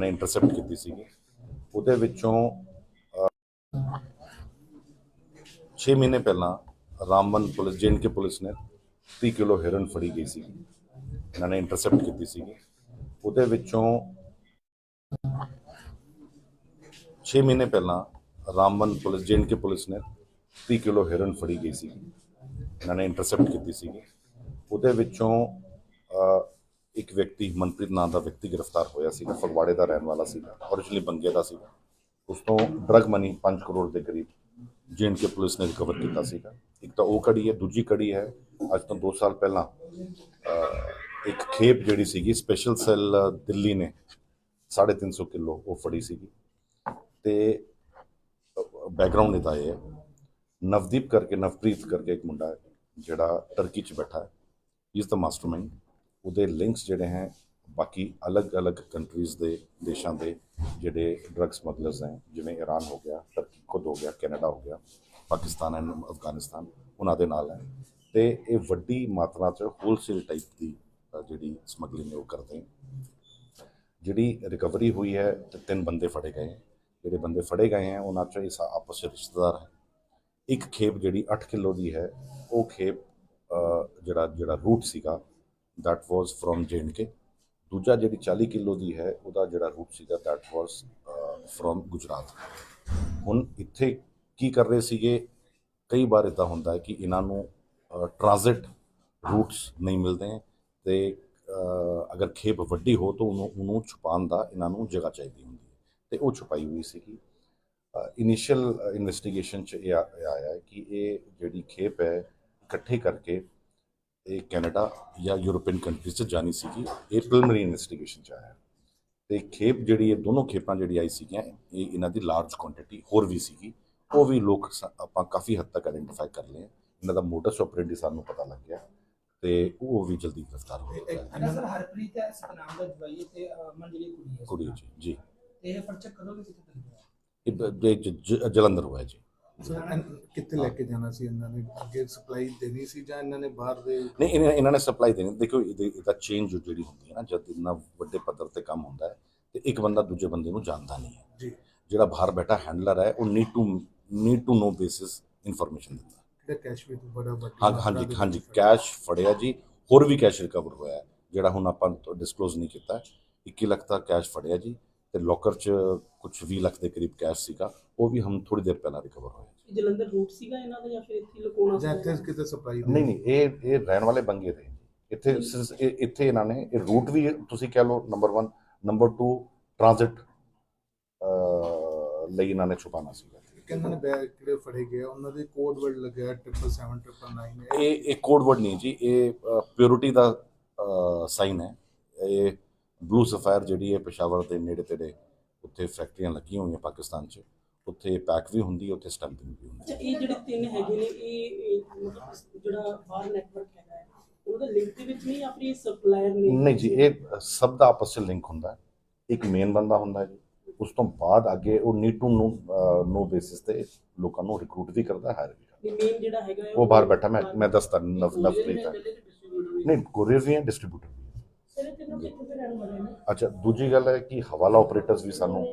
ਨੇ ਇੰਟਰਸੈਪਟ ਕੀਤੀ ਸੀਗੀ। ਉਹਦੇ ਵਿੱਚੋਂ 6 ਮਹੀਨੇ ਪਹਿਲਾਂ ਰਾਮਬਨ ਪੁਲਿਸ ਕੇ ਪੁਲਿਸ ਨੇ 30 ਕਿਲੋ ਹੈਰੋਇਨ ਫੜੀ ਗਈ ਸੀ ਇਹਨਾਂ ਨੇ ਇੰਟਰਸੈਪਟ ਕੀਤੀ ਸੀਗੀ। ਉਹਦੇ ਵਿੱਚੋਂ 6 ਮਹੀਨੇ ਪਹਿਲਾਂ ਰਾਮਬਨ ਪੁਲਿਸ ਕੇ ਪੁਲਿਸ ਨੇ 30 ਕਿਲੋ ਹੈਰੋਇਨ ਫੜੀ ਗਈ ਸੀ ਇਹਨਾਂ ਨੇ ਇੰਟਰਸੈਪਟ ਕੀਤੀ ਸੀਗੀ। ਉਹਦੇ ਵਿੱਚੋਂ ਇੱਕ ਵਿਅਕਤੀ ਮਨਪ੍ਰੀਤ ਨਾਂ ਦਾ ਵਿਅਕਤੀ ਗ੍ਰਿਫਤਾਰ ਹੋਇਆ ਸੀਗਾ, ਫਗਵਾੜੇ ਦਾ ਰਹਿਣ ਵਾਲਾ ਸੀਗਾ, originally ਬੰਗੇ ਦਾ ਸੀਗਾ। ਉਸ ਤੋਂ ਡਰਗ ਮਨੀ 5 ਕਰੋੜ ਦੇ ਕਰੀਬ ਕੇ ਪੁਲਿਸ ਨੇ ਰਿਕਵਰ ਕੀਤਾ ਸੀਗਾ। ਇੱਕ ਤਾਂ ਉਹ ਕੜੀ ਹੈ, ਦੂਜੀ ਕੜੀ ਹੈ, ਅੱਜ ਤੋਂ 2 ਸਾਲ ਪਹਿਲਾਂ ਇੱਕ ਖੇਪ ਜਿਹੜੀ ਸੀਗੀ ਸਪੈਸ਼ਲ ਸੈੱਲ ਦਿੱਲੀ ਨੇ 350 ਕਿਲੋ ਉਹ ਫੜੀ ਸੀਗੀ। ਤੇ ਬੈਕਗ੍ਰਾਉਂਡ ਇਹਦਾ ਇਹ ਹੈ। ਨਵਦੀਪ ਕਰਕੇ, ਨਵਪ੍ਰੀਤ ਕਰਕੇ ਇੱਕ ਮੁੰਡਾ ਹੈ, ਜਿਹੜਾ ਟਰਕੀ 'ਚ ਬੈਠਾ ਹੈ। ਇਸ ਦਾ ਮਾਸਟਰਮਾਈਂਡ ਉਹਦੇ ਲਿੰਕਸ ਜਿਹੜੇ ਹੈ, ਬਾਕੀ ਅਲੱਗ-ਅਲੱਗ ਕੰਟਰੀਜ਼ ਦੇ ਦੇਸ਼ਾਂ ਦੇ ਜਿਹੜੇ ਡਰੱਗ ਸਮਗਲਰਸ ਹੈ, ਜਿਵੇਂ ਈਰਾਨ ਹੋ ਗਿਆ ਟਰਕੀ ਖੁਦ ਹੋ ਗਿਆ ਕੈਨੇਡਾ ਹੋ ਗਿਆ, ਪਾਕਿਸਤਾਨ ਐਂਡ ਅਫਗਾਨਿਸਤਾਨ, ਉਹਨਾਂ ਦੇ ਨਾਲ ਹੈ। ਤੇ ਇਹ ਵੱਡੀ ਮਾਤਰਾ 'ਚ ਹੋਲਸੇਲ ਟਾਈਪ ਦੀ ਜਿਹੜੀ ਸਮਗਲਿੰਗ ਉਹ ਕਰਦੇ ਜਿਹੜੀ ਰਿਕਵਰੀ ਹੋਈ ਹੈ, ਤੇ ਤਿੰਨ ਬੰਦੇ ਫੜੇ ਗਏ ਜਿਹੜੇ ਬੰਦੇ ਫੜੇ ਗਏ ਹੈ, ਉਹਨਾਂ 'ਚ ਇਸ ਆਪਸ 'ਚ ਰਿਸ਼ਤੇਦਾਰ ਹੈ। ਇੱਕ ਖੇਪ ਜਿਹੜੀ 8 ਕਿਲੋ ਦੀ ਹੈ, ਉਹ ਖੇਪ ਜਿਹੜਾ ਜਿਹੜਾ ਰੂਟ ਸੀਗਾ that was from ਕੇ ਦੂਜਾ ਜਿਹੜੀ 40 ਕਿਲੋ ਦੀ ਹੈ, ਉਹਦਾ ਜਿਹੜਾ ਰੂਟ ਸੀਗਾ ਦੈਟ was from ਗੁਜਰਾਤ। ਹੁਣ ਇੱਥੇ ਕੀ ਕਰ ਰਹੇ ਸੀਗੇ? ਕਈ ਵਾਰ ਇਦਾਂ ਹੁੰਦਾ ਹੈ ਕਿ ਇਹਨਾਂ ਨੂੰ ਟ੍ਰਾਂਜ਼ਿਟ ਰੂਟਸ ਨਹੀਂ ਮਿਲਦੇ ਹੈ ਤੇ ਅਗਰ ਖੇਪ ਵੱਡੀ ਹੋ ਤਾਂ ਉਹਨੂੰ ਉਹਨੂੰ ਛੁਪਾਉਣ ਦਾ ਇਹਨਾਂ ਨੂੰ ਜਗ੍ਹਾ ਚਾਹੀਦੀ ਹੁੰਦੀ ਹੈ। ਤੇ ਉਹ ਛੁਪਾਈ ਹੋਈ ਸੀਗੀ। ਇਨੀਸ਼ੀਅਲ ਇਨਵੈਸਟੀਗੇਸ਼ਨ ਚ ਇਹ ਆਇਆ ਹੈ ਕਿ ਇਹ ਜਿਹੜੀ ਖੇਪ ਹੈ, ਇਕੱਠੇ ਕਰਕੇ ਇਹ ਕੈਨੇਡਾ ਜਾਂ ਯੂਰੋਪੀਅਨ ਕੰਟਰੀਜ਼ 'ਚ ਜਾਣੀ ਸੀਗੀ। ਇਹ ਪ੍ਰੀਲਿਮਿਨਰੀ ਇਨਵੈਸਟੀਗੇਸ਼ਨ 'ਚ ਆਇਆ। ਤੇ ਖੇਪ ਜਿਹੜੀ ਇਹ ਦੋਨੋਂ ਖੇਪਾਂ ਜਿਹੜੀ ਆਈ ਸੀਗੀਆਂ ਇਹ ਇਹਨਾਂ ਦੀ ਲਾਰਜ ਕੁਆਂਟੀਟੀ ਹੋਰ ਵੀ ਸੀਗੀ। ਉਹ ਵੀ ਲੋਕ ਆਪਾਂ ਕਾਫੀ ਹੱਦ ਤੱਕ ਆਇਡੈਂਟੀਫਾਈ ਕਰ ਲਏ ਇਹਨਾਂ ਦਾ ਮੋਡਸ ਆਪਰੈਂਡੀ ਸਾਨੂੰ ਪਤਾ ਲੱਗ ਗਿਆ। ਤੇ ਉਹ ਵੀ ਜਲਦੀ ਗ੍ਰਿਫਤਾਰ ਹੋ ਗਿਆ। ਸਰ ਹਰਪ੍ਰੀਤ ਹੈ ਸਤਨਾਮ ਦਾ ਜਵਾਈ ਹੈ ਤੇ ਅਮਨ ਜਿਹੜੀ ਕੁੜੀ ਹੈ ਕੁੜੀ ਜੀ ਇਹ ਪਰਚਾ ਕਦੋਂ ਕਿਤੇ ਇਹ ਜਲੰਧਰ ਹੋਇਆ ਜੀ। ਸਰ ਕਿੱਥੇ ਲੈ ਕੇ ਜਾਣਾ ਸੀ ਇਹਨਾਂ ਨੇ? ਅੱਗੇ ਸਪਲਾਈ ਦੇਣੀ ਸੀ ਜਾਂ ਇਹਨਾਂ ਨੇ ਬਾਹਰ ਦੇ ਨਹੀਂ ਇਹਨਾਂ ਇਹਨਾਂ ਨੇ ਸਪਲਾਈ ਦੇਣੀ। ਦੇਖੋ ਇਹਦੇ- ਇਹਦਾ ਚੇਂਜ ਜਿਹੜੀ ਹੁੰਦੀ ਹੈ ਨਾ ਜਦ ਇੰਨਾ ਵੱਡੇ ਪੱਧਰ ਤੇ ਕੰਮ ਹੁੰਦਾ ਹੈ ਤੇ ਇੱਕ ਬੰਦਾ ਦੂਜੇ ਬੰਦੇ ਨੂੰ ਜਾਣਦਾ ਨਹੀਂ ਹੈ। ਜੀ। ਜਿਹੜਾ ਬਾਹਰ ਬੈਠਾ ਹੈਂਡਲਰ ਹੈ ਉਹ need to need to know basis information ਦਿੰਦਾ। ਜਿਹੜਾ ਕੈਸ਼ ਵੀ ਬੜਾ ਵੱਡਾ ਹਾਂ ਹਾਂਜੀ ਹਾਂਜੀ ਕੈਸ਼ ਫੜਿਆ ਜੀ। ਹੋਰ ਵੀ ਕੈਸ਼ ਰਿਕਵਰ ਹੋਇਆ ਹੈ, ਜਿਹੜਾ ਹੁਣ ਆਪਾਂ ਡਿਸਕਲੋਜ਼ ਨਹੀਂ ਕੀਤਾ 21 ਲੱਖ ਦਾ ਕੈਸ਼ ਫੜਿਆ ਜੀ ਤੇ ਲੋਕਰ 'ਚ ਕੁਝ 20 ਲੱਖ ਦੇ ਕਰੀਬ ਕੈਸ਼ ਸੀਗਾ। ਉਹ ਵੀ ਹਮ ਥੋੜੀ ਦੇਰ ਪਹਿਲਾਂ ਰਿਕਵਰ। ਇਹ ਜਲੰਧਰ ਰੂਟ ਸੀਗਾ ਇਹਨਾਂ ਦਾ ਜਾਂ ਫਿਰ ਇੱਥੇ ਹੀ ਲੁਕਾਉਣਾ ਜਾਂ ਇੱਥੇ ਕਿਤੇ ਸਪਲਾਈ ਨਹੀਂ ਨਹੀਂ ਇਹ ਇਹ ਰਹਿਣ ਵਾਲੇ ਬੰਗੇ ਦੇ ਇੱਥੇ ਇੱਥੇ ਇਹਨਾਂ ਨੇ ਇਹ ਰੂਟ ਵੀ ਤੁਸੀਂ ਕਹਿ ਲਓ ਨੰਬਰ 1 ਨੰਬਰ 2 ਟ੍ਰਾਂਜ਼ਿਟ ਲਈ ਇਹਨਾਂ ਨੇ ਛੁਪਾਣਾ ਸੀਗਾ ਕਹਿੰਦੇ ਨੇ ਬੈਗ ਕਿਹੜੇ ਫੜੇ ਗਏ ਉਹਨਾਂ ਦੇ ਕੋਡ ਵਰਡ ਲੱਗਿਆ 777 999 ਇਹ ਇਹ ਕੋਡ ਵਰਡ ਨਹੀਂ ਜੀ ਇਹ ਪਿਓਰਿਟੀ ਦਾ ਸਾਈਨ ਹੈ। ਇਹ ਬਲੂ ਸਫਾਇਰ ਜਿਹੜੀ ਹੈ ਪਸ਼ਾਵਰ ਦੇ ਨੇੜੇ ਤੇੜੇ ਉੱਥੇ ਫੈਕਟਰੀਆਂ ਲੱਗੀਆਂ ਹੋਈਆਂ ਪਾਕਿਸਤਾਨ 'ਚ। ਉੱਥੇ ਪੈਕ ਵੀ ਹੁੰਦੀ ਹੈ ਉੱਥੇ ਸਟੈਂਪਿੰਗ ਵੀ ਹੁੰਦੀ। ਅੱਛਾ ਇਹ ਜਿਹੜੇ ਤਿੰਨ ਹੈਗੇ ਨੇ ਇਹ ਜਿਹੜਾ ਬਾਹਰ ਨੈਟਵਰਕ ਹੈਗਾ ਹੈ ਉਹਦਾ ਲਿੰਕ ਦੇ ਵਿੱਚ ਨਹੀਂ ਆਪਣੀ ਸਪਲਾਇਰ ਨੇ? ਹੈ ਨਹੀਂ ਜੀ ਇਹ ਸਭ ਦਾ ਆਪਸ 'ਚ ਲਿੰਕ ਹੁੰਦਾ ਹੈ। ਇੱਕ ਮੇਨ ਬੰਦਾ ਹੁੰਦਾ ਹੈ ਜੀ। ਉਸ ਤੋਂ ਬਾਅਦ ਅੱਗੇ ਉਹ need to know know basis ਤੇ ਲੋਕਾਂ ਨੂੰ ਰਿਕਰੂਟ ਵੀ ਕਰਦਾ ਹਾਇਰ ਵੀ ਕਰਦਾ। ਮੇਨ ਜਿਹੜਾ ਹੈਗਾ ਹੈ ਉਹ ਬਾਹਰ ਬੈਠਾ ਮੈਂ ਮੈਂ ਦੱਸਦਾ ਨਵ ਨਵਪ੍ਰੀਤ ਹੈ ਨਹੀਂ ਕੋਰੀਅਰ ਵੀ ਹੈ ਡਿਸਟ੍ਰੀਬਿਊਟਰ ਵੀ ਹੈ। ਅੱਛਾ ਦੂਜੀ ਗੱਲ ਹੈ ਕਿ ਹਵਾਲਾ ਆਪਰੇਟਰਸ ਵੀ ਸਾਨੂੰ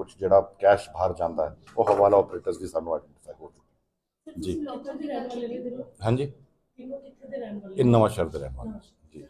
ਕੁਝ ਜਿਹੜਾ ਕੈਸ਼ ਬਾਹਰ ਜਾਂਦਾ ਹੈ ਉਹ ਹਵਾਲਾ ਆਪਰੇਟਰਸ ਵੀ ਸਾਨੂੰ ਆਇਡੈਂਟੀਫਾਈ ਹੋ ਚੁੱਕੇ ਜੀ। ਦੇ ਹਾਂਜੀ। ਦੇ ਇਹ ਨਵਾਂ ਸ਼ਹਿਰ ਦੇ ਰਹਿਣ ਵਾਲੇ।